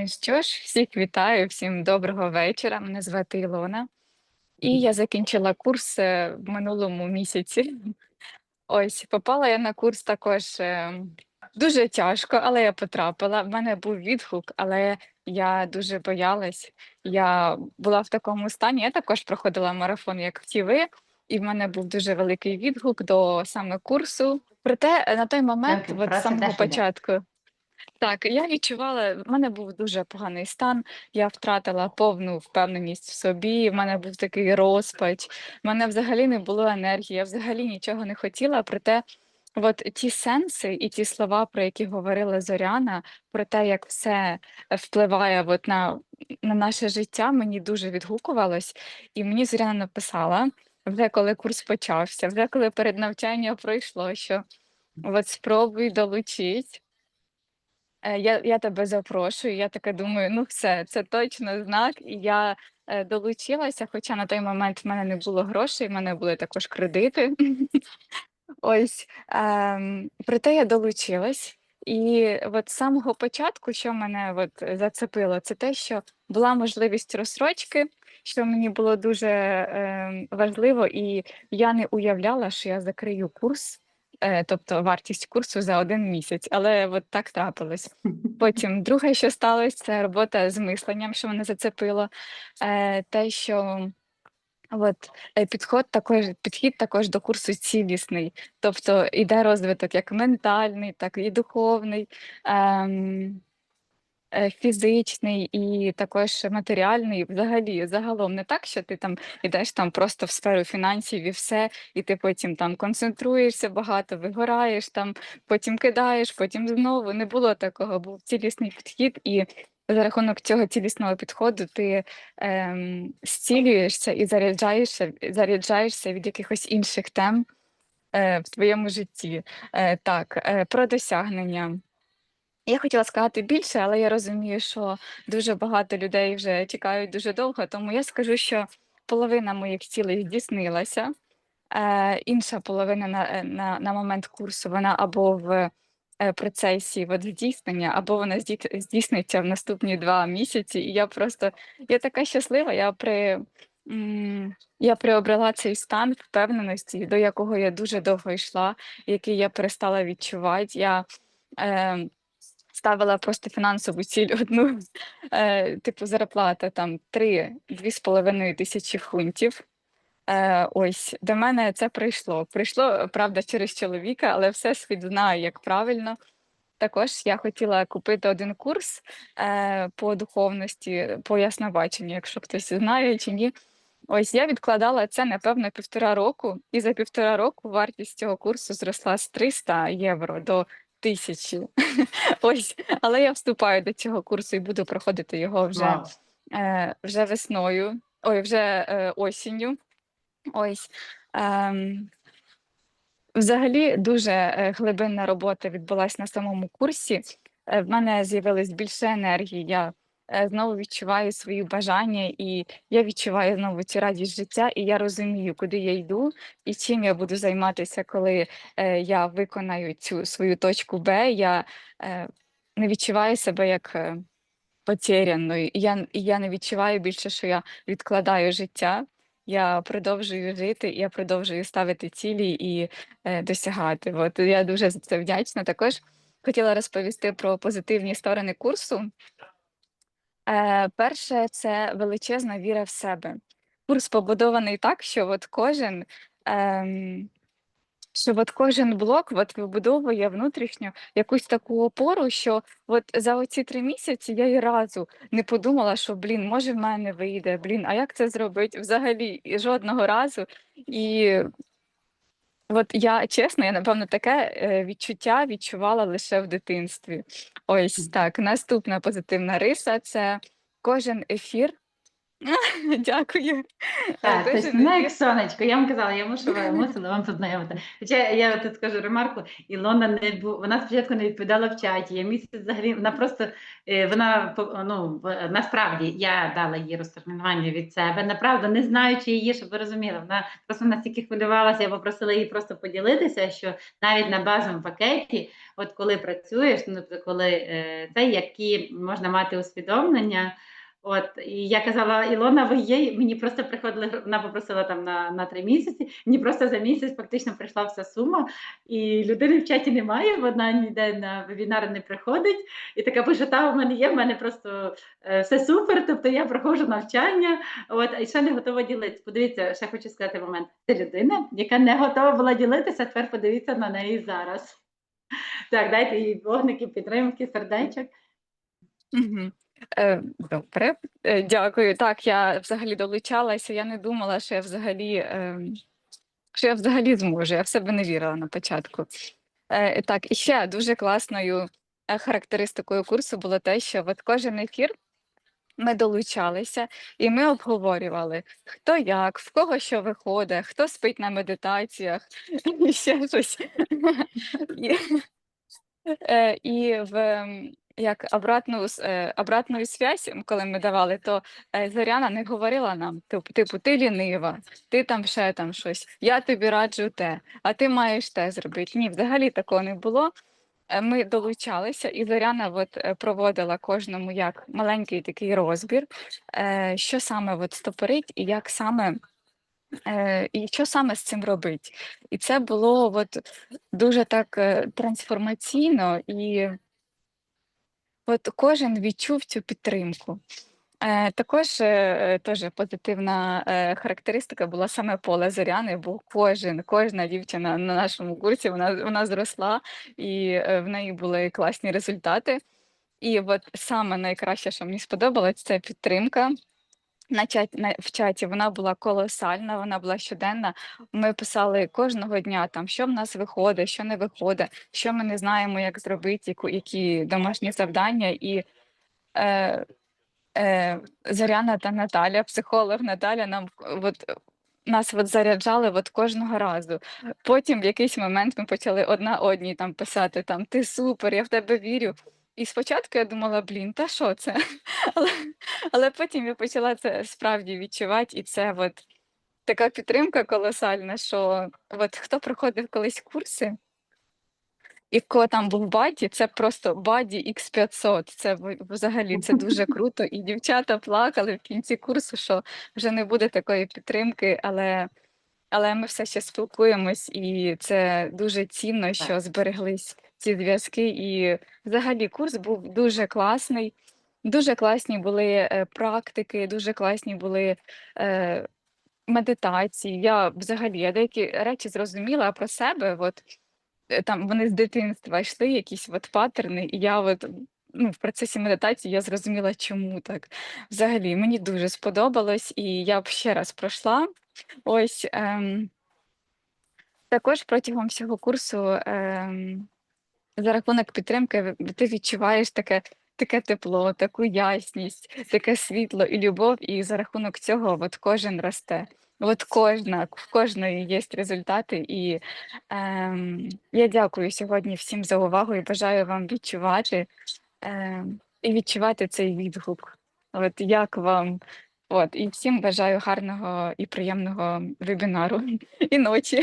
Е, Що ж, всіх вітаю, всім доброго вечора. Мене звати Ілона, і я закінчила курс е, в минулому місяці. Ось, попала я на курс також е, дуже тяжко, але я потрапила. В мене був відгук, але я дуже боялась. Я була в такому стані. Я також проходила марафон, як всі ви, і в мене був дуже великий відгук до саме курсу. Проте е, на той момент, Окей, от з самого початку. Так, я відчувала, в мене був дуже поганий стан. Я втратила повну впевненість в собі. В мене був такий розпач. В мене взагалі не було енергії, я взагалі нічого не хотіла. Проте, от ті сенси і ті слова, про які говорила Зоряна, про те, як все впливає от на, на наше життя, мені дуже відгукувалось. І мені Зоряна написала, вже коли курс почався, вже коли перед навчанням пройшло, що от спробуй долучись. Е, Я, я тебе запрошую. Я така думаю, ну все, це точно знак. І я е, долучилася, хоча на той момент в мене не було грошей, в мене були також кредити. Ось, ем, проте я долучилась. І от з самого початку, що мене от зацепило, це те, що була можливість розсрочки, що мені було дуже ем, важливо, і я не уявляла, що я закрию курс, тобто вартість курсу за один місяць, але от так трапилось. Потім друге, що сталося, це робота з мисленням, що мене зацепило. Е, те, що от, е, підход також, підхід також до курсу цілісний, тобто іде розвиток як ментальний, так і духовний. Ем, е, Фізичний і також матеріальний, взагалі, загалом не так, що ти там ідеш там просто в сферу фінансів і все, і ти потім там концентруєшся багато, вигораєш там, потім кидаєш, потім знову. Не було такого, був цілісний підхід, і за рахунок цього цілісного підходу ти ем, зцілюєшся і заряджаєшся, заряджаєшся від якихось інших тем е, в твоєму житті. Е, так, е, про досягнення. Я хотіла сказати більше, але я розумію, що дуже багато людей вже чекають дуже довго, тому я скажу, що половина моїх цілей здійснилася, е, інша половина на, е, на, на момент курсу вона або в е, процесі от, здійснення, або вона здійсниться в наступні два місяці. І я просто я така щаслива. Я при я приобрела цей стан впевненості, до якого я дуже довго йшла, який я перестала відчувати. Я, е, ставила просто фінансову ціль одну, е, типу зарплата там 3-2,5 тисячі фунтів. Е, ось до мене це прийшло. Прийшло, правда, через чоловіка, але все світ знає, як правильно. Також я хотіла купити один курс е, по духовності, по яснобаченню, якщо хтось знає чи ні. Ось я відкладала це, напевно, півтора року, і за півтора року вартість цього курсу зросла з 300 євро до 1000. Ось, але я вступаю до цього курсу і буду проходити його вже, е, вже весною, ой, вже е, осінню. Ось. Е, Взагалі дуже е, глибинна робота відбулася на самому курсі. Е, В мене з'явилось більше енергії. Я знову відчуваю свої бажання, і я відчуваю знову цю радість життя, і я розумію, куди я йду і чим я буду займатися, коли е, я виконаю цю свою точку Б. Я е, не відчуваю себе як е, потеряною. Я, я не відчуваю більше, що я відкладаю життя. Я продовжую жити, я продовжую ставити цілі і е, досягати. От я дуже за це вдячна. Також хотіла розповісти про позитивні сторони курсу. Е, перше, це величезна віра в себе. Курс побудований так, що от кожен. ем, що от кожен блок от вибудовує внутрішню якусь таку опору, що от за оці три місяці я і разу не подумала, що блін, може в мене вийде, блін, а як це зробити? Взагалі жодного разу. І от я чесно, я напевно таке е, відчуття відчувала лише в дитинстві. Ось так. Наступна позитивна риса це кожен ефір Дякую. Е, Так, Дуже точно, ну як сонечко. Я вам казала, я мушу мусила вам познайомити. Хоча я тут скажу ремарку, Ілона не бу... вона спочатку не відповідала в чаті. Я місяць взагалі вона просто е, вона по- ну в- насправді я дала їй розтермінування від себе. Направду не знаючи її, щоб ви розуміли. Вона просто настільки хвилювалася. Я попросила її просто поділитися, що навіть на базовому пакеті, от коли працюєш, ну тобто коли е, це які можна мати усвідомлення. От і я казала, Ілона, ви є. Мені просто приходили, вона попросила там на, на три місяці. Мені просто за місяць фактично прийшла вся сума, і людини в чаті немає, вона ніде на вебінари не приходить. І така пише, та у мене є, в мене просто е, все супер. Тобто я проходжу навчання. От і ще не готова ділитися. Подивіться, ще хочу сказати момент. Це людина, яка не готова була ділитися. Тепер подивіться на неї зараз. Так, дайте їй вогники, підтримки, сердечок. Мгм. Е, добре, е, дякую. Так, я взагалі долучалася. Я не думала, що я взагалі, ем, що я взагалі зможу. Я в себе не вірила на початку. Е, так, і ще дуже класною е, характеристикою курсу було те, що от кожен ефір ми долучалися і ми обговорювали, хто як, в кого що виходить, хто спить на медитаціях, і ще щось. І, Е, в як обратну е, обратну связь, коли ми давали, то е, Зоряна не говорила нам, типу, ти лінива, ти там ще там щось, я тобі раджу те, а ти маєш те зробити. Ні, взагалі такого не було. Е, Ми долучалися, і Зоряна от проводила кожному як маленький такий розбір, що саме от стопорить і як саме. І що саме з цим робить? І це було от дуже так трансформаційно, і от кожен відчув цю підтримку. Е, також е, теж позитивна е, характеристика була саме поле Зоряни, бо кожен, кожна дівчина на нашому курсі вона, вона зросла, і е, в неї були класні результати. І от саме найкраще, що мені сподобалось, це підтримка. На чаті, на, в чаті вона була колосальна, вона була щоденна. Ми писали кожного дня, там, що в нас виходить, що не виходить, що ми не знаємо, як зробити, які домашні завдання. І е, е, Зоряна та Наталя, психолог Наталя, нам от, нас от заряджали от кожного разу. Потім в якийсь момент ми почали одна одній там писати: там, ти супер, я в тебе вірю. І спочатку я думала, блін, та що це? Але, але потім я почала це справді відчувати, і це от така підтримка колосальна, що от хто проходив колись курси, і в кого там був баді, це просто баді X500. Це взагалі це дуже круто. І дівчата плакали в кінці курсу, що вже не буде такої підтримки, але, але ми все ще спілкуємось, і це дуже цінно, що збереглись ці зв'язки. І взагалі курс був дуже класний. Дуже класні були е, практики, дуже класні були е, медитації. Я взагалі я деякі речі зрозуміла про себе. От е, там вони з дитинства йшли, якісь от паттерни, і я от ну, в процесі медитації я зрозуміла, чому так. Взагалі, мені дуже сподобалось, і я б ще раз пройшла. Ось ем, також протягом всього курсу. Ем, за рахунок підтримки ти відчуваєш таке, таке тепло, таку ясність, таке світло і любов, і за рахунок цього от кожен росте. От кожна, в кожної є результати, і ем, я дякую сьогодні всім за увагу і бажаю вам відчувати ем, і відчувати цей відгук. От як вам? От, і всім бажаю гарного і приємного вебінару і ночі.